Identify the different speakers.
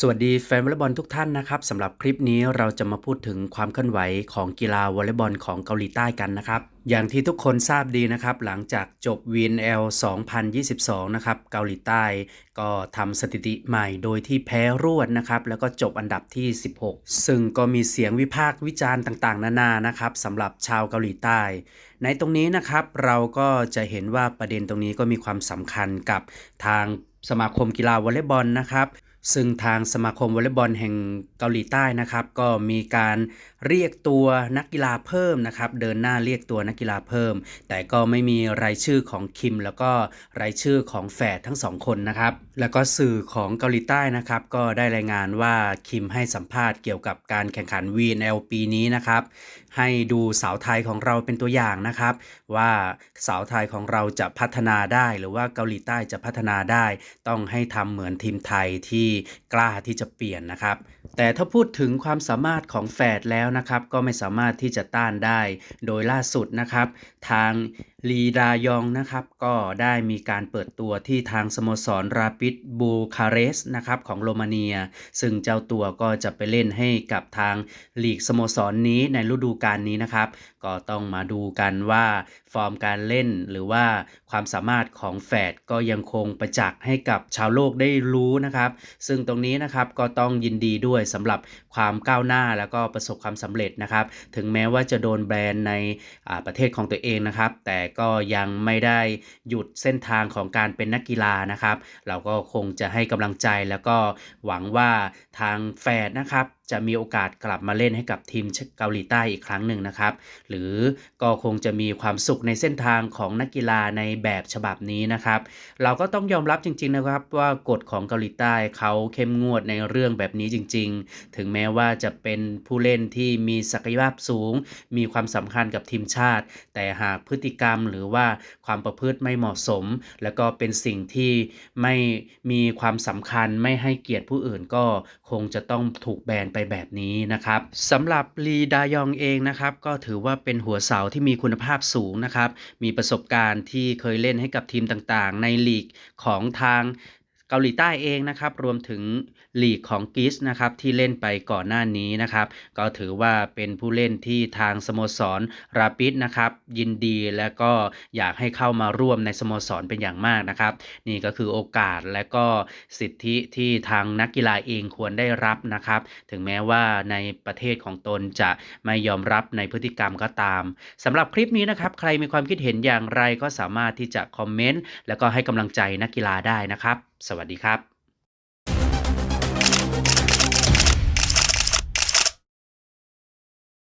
Speaker 1: สวัสดีแฟนวอลเลย์บอลทุกท่านนะครับสำหรับคลิปนี้เราจะมาพูดถึงความเคลื่อนไหวของกีฬาวอลเลย์บอลของเกาหลีใต้กันนะครับ อย่างที่ทุกคนทราบดีนะครับ หลังจากจบ VNL 2022 นะครับ เกาหลีใต้ก็ทำสถิติใหม่โดยที่แพ้รวดนะครับ แล้วก็จบอันดับที่ 16 ซึ่งก็มีเสียงวิพากษ์วิจารณ์ต่างๆ นานานะครับสำหรับชาวเกาหลีใต้ ในตรงนี้นะครับเราก็จะเห็นว่าประเด็นตรงนี้ก็มีความสำคัญกับทางสมาคมกีฬาวอลเลย์บอลนะครับ ซึ่งทางสมาคมวอลเลย์บอลแห่งเกาหลีใต้นะครับ ก็มีการเรียกตัวนักกีฬาเพิ่มนะครับ เดินหน้าเรียกตัวนักกีฬาเพิ่ม แต่ก็ไม่มีรายชื่อของคิม แล้วก็รายชื่อของแฝดทั้งสองคนนะครับ แล้วก็สื่อของเกาหลีใต้นะครับ ก็ได้รายงานว่าคิมให้สัมภาษณ์เกี่ยวกับการแข่งขัน VNL ปีนี้นะครับ ให้ดูสาวไทยของเราเป็นตัวอย่างนะครับ ว่าสาวไทยของเราจะพัฒนาได้ หรือว่าเกาหลีใต้จะพัฒนาได้ ต้องให้ทำเหมือนทีมไทยที่กล้าที่จะเปลี่ยนนะครับ แต่ถ้าพูดถึงความสามารถของแฝดแล้วนะครับ ก็ไม่สามารถที่จะต้านได้ โดยล่าสุดนะครับ ทาง ลีดายองนะครับก็ได้มีการเปิดตัวที่ทางสโมสรราปิดบูคาเรส์นะครับของโรมาเนีย ซึ่งเจ้าตัวก็จะไปเล่นให้กับทางลีกสโมสรนนี้ในฤดูกาลนี้นะครับ ก็ต้องมาดูกันว่าฟอร์มการเล่นหรือว่าความสามารถของแฝดก็ยังคงประจักษ์ให้กับชาวโลกได้รู้นะครับ ซึ่งตรงนี้นะครับก็ต้องยินดีด้วยสำหรับความก้าวหน้าแล้วก็ประสบความสำเร็จนะครับ ถึงแม้ว่าจะโดนแบรนด์ในประเทศของตัวเองนะครับ แต่ก็ยังไม่ได้หยุดเส้นทางของการเป็นนักกีฬานะครับ เราก็คงจะให้กำลังใจแล้วก็หวังว่าทางแฟนนะครับ จะมีโอกาสกลับมาเล่นให้กับทีมเกาหลีใต้อีกครั้งหนึ่งนะครับ หรือก็คงจะมีความสุขในเส้นทางของนักกีฬาในแบบฉบับนี้นะครับ เราก็ต้องยอมรับจริง ๆนะครับว่ากฎของเกาหลีใต้เขาเข้มงวดในเรื่องแบบนี้จริง ๆ ถึงแม้ว่าจะเป็นผู้เล่นที่มีศักยภาพสูง มีความสำคัญกับทีมชาติ แต่หากพฤติกรรมหรือว่าความประพฤติไม่เหมาะสม แล้วก็เป็นสิ่งที่ไม่มีความสำคัญไม่ให้เกียรติผู้อื่นก็คงจะต้องถูกแบนไปแบบนี้นะครับสำหรับลีดายองเองนะครับก็ถือว่าเป็นหัวเสาที่มีคุณภาพสูงนะครับมีประสบการณ์ที่เคยเล่นให้กับทีมต่างๆ ในลีกของทาง เกาหลีใต้เองนะครับรวมถึงลีกของกรีซนะครับที่เล่นไปก่อนหน้านี้นะครับก็ถือว่าเป็นผู้เล่นที่ทางสโมสรราปิดนะครับยินดีและก็อยากให้เข้ามาร่วมในสโมสรเป็นอย่างมากนะครับนี่ก็คือโอกาสและก็สิทธิที่ทางนักกีฬาเองควรได้รับนะครับ ถึงแม้ว่าในประเทศของตนจะไม่ยอมรับในพฤติกรรมก็ตามสำหรับคลิปนี้นะครับใครมีความคิดเห็นอย่างไรก็สามารถที่จะคอมเมนต์แล้วก็ให้กำลังใจนักกีฬาได้นะครับ สวัสดีครับ